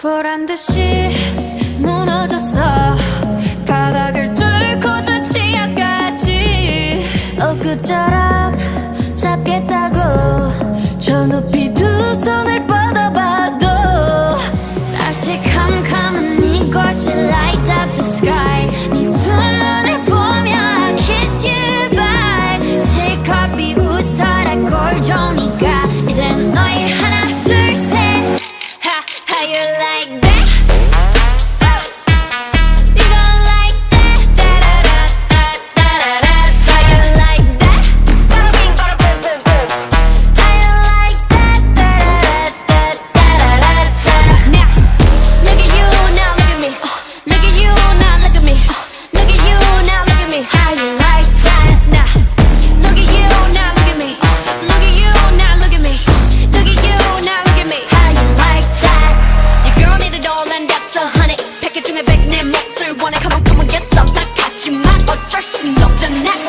보란 듯이 무너졌어. 바닥을 뚫고 저 치아까지. 엊그처럼 잡겠다고 저 높이 두 손을 뻗어봐도 다시 캄캄한 이곳을 light up the sky. you like that. person, don't your neck